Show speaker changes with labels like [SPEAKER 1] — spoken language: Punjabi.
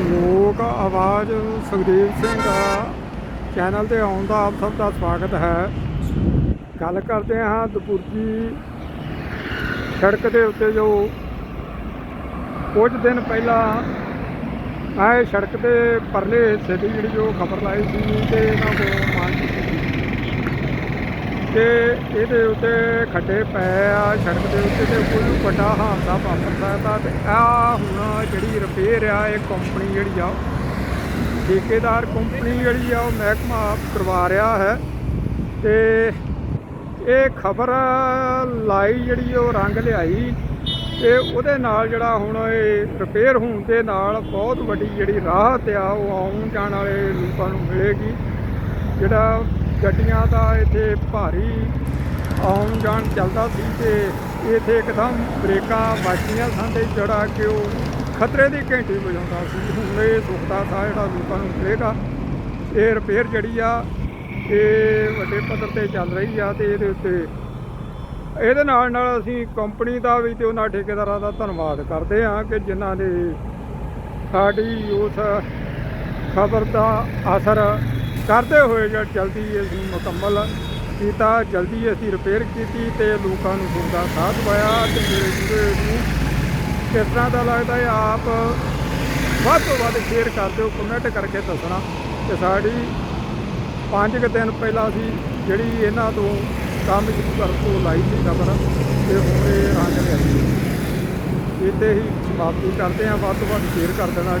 [SPEAKER 1] ਲੋਕ ਆਵਾਜ਼, ਸੁਖਦੇਵ ਸਿੰਘ ਦਾ ਚੈਨਲ ਤੇ ਆਉਣ ਦਾ ਆਪ ਸਭ ਦਾ ਸਵਾਗਤ ਹੈ। ਗੱਲ ਕਰਦੇ ਹਾਂ ਦਪੁਰਜੀ ਸੜਕ ਦੇ ਉੱਤੇ ਜੋ ਕੁਝ ਦਿਨ ਪਹਿਲਾਂ ਆਏ ਸੜਕ ਦੇ ਪਰਲੇ ਹਿੱਸੇ ਦੀ ਜਿਹੜੀ ਜੋ ਖਬਰ ਲਾਈ ਸੀ, ਤੇ ਇਹਨਾਂ ਕੋਲ ਮਾਨ ਇਹਦੇ ਉੱਤੇ ਖੱਡੇ ਪਏ ਆ, ਸੜਕ ਦੇ ਉੱਤੇ ਤੇ ਕੋਈ ਵੱਡਾ ਹਾਦਸਾ ਵਾਪਰ ਸਕਦਾ ਤੇ ਆ ਹੁਣ ਜਿਹੜੀ ਰਿਪੇਅਰ ਆ, ਇਹ ਕੰਪਨੀ ਜਿਹੜੀ ਆ, ਠੇਕੇਦਾਰ ਕੰਪਨੀ ਜਿਹੜੀ ਆ, ਉਹ ਮਹਿਕਮਾ ਕਰਵਾ ਰਿਹਾ ਹੈ ਤੇ ਇਹ ਖਬਰ ਲਾਈ ਜਿਹੜੀ ਉਹ ਰੰਗ ਲਿਆਈ ਤੇ ਉਹਦੇ ਨਾਲ ਜਿਹੜਾ ਹੁਣ ਇਹ ਰਿਪੇਅਰ ਹੋਣ ਦੇ ਨਾਲ ਬਹੁਤ ਵੱਡੀ ਜਿਹੜੀ ਰਾਹਤ ਆ, ਉਹ ਆਉਣ ਜਾਣ ਵਾਲੇ ਲੋਕਾਂ ਨੂੰ ਮਿਲੇਗੀ। ਜਿਹੜਾ ਗੱਡੀਆਂ ਦਾ ਇੱਥੇ ਭਾਰੀ ਆਉਣ ਜਾਣ ਚੱਲਦਾ ਸੀ ਤੇ ਇੱਥੇ ਇੱਕਦਮ ਬ੍ਰੇਕਾਂ ਵੱਜਦੀਆਂ ਸਨ ਤੇ ਜਿਹੜਾ ਕਿ ਉਹ ਖਤਰੇ ਦੀ ਘੰਟੀ ਵਜਾਉਂਦਾ ਸੀ। ਹੁਣ ਇਹ ਸੁਖਦਾ ਦਾ ਜਿਹੜਾ ਲੋਕਾਂ ਨੂੰ ਮਿਲੇਗਾ, ਇਹ ਰਿਪੇਅਰ ਜਿਹੜੀ ਆ, ਇਹ ਵੱਡੇ ਪੱਧਰ ਤੇ ਚੱਲ ਰਹੀ ਆ ਤੇ ਇਹਦੇ ਉੱਤੇ ਇਹਦੇ ਨਾਲ ਨਾਲ ਅਸੀਂ ਕੰਪਨੀ ਦਾ ਵੀ ਤੇ ਉਹਨਾਂ ਠੇਕੇਦਾਰਾਂ ਦਾ ਧੰਨਵਾਦ ਕਰਦੇ ਹਾਂ ਕਿ ਜਿਨ੍ਹਾਂ ਨੇ ਸਾਡੀ ਉਸ ਖਬਰ ਦਾ ਅਸਰ ਕਰਦੇ ਹੋਏ ਜਦ ਜਲਦੀ ਅਸੀਂ ਮੁਕੰਮਲ ਕੀਤਾ, ਜਲਦੀ ਅਸੀਂ ਰਿਪੇਅਰ ਕੀਤੀ ਤੇ ਲੋਕਾਂ ਨੂੰ ਸੁੱਖ ਦਾ ਸਾਥ ਪਾਇਆ ਤੇ ਮੇਰੇ ਵੀਡੀਓ ਨੂੰ ਕਿਸ ਤਰ੍ਹਾਂ ਦਾ ਲੱਗਦਾ ਹੈ, ਆਪ ਵੱਧ ਤੋਂ ਵੱਧ ਸ਼ੇਅਰ ਕਰ ਦਿਓ ਕਮੈਂਟ ਕਰਕੇ ਦੱਸਣਾ। ਕਿ ਸਾਡੀ ਪੰਜ ਕੁ ਦਿਨ ਪਹਿਲਾਂ ਅਸੀਂ ਜਿਹੜੀ ਇਹਨਾਂ ਤੋਂ ਕੰਮ ਸ਼ੁਰੂ ਕਰਨ ਤੋਂ ਲਾਈ ਸੀ ਖਬਰ, ਤੇ ਹੁਣ ਇਹ ਰੰਗ ਲਿਆਈ ਇੱਥੇ ਹੀ ਸਮਾਪਤੀ ਕਰਦੇ ਹਾਂ, ਵੱਧ ਤੋਂ ਵੱਧ ਸ਼ੇਅਰ ਕਰ ਦੇਣਾ।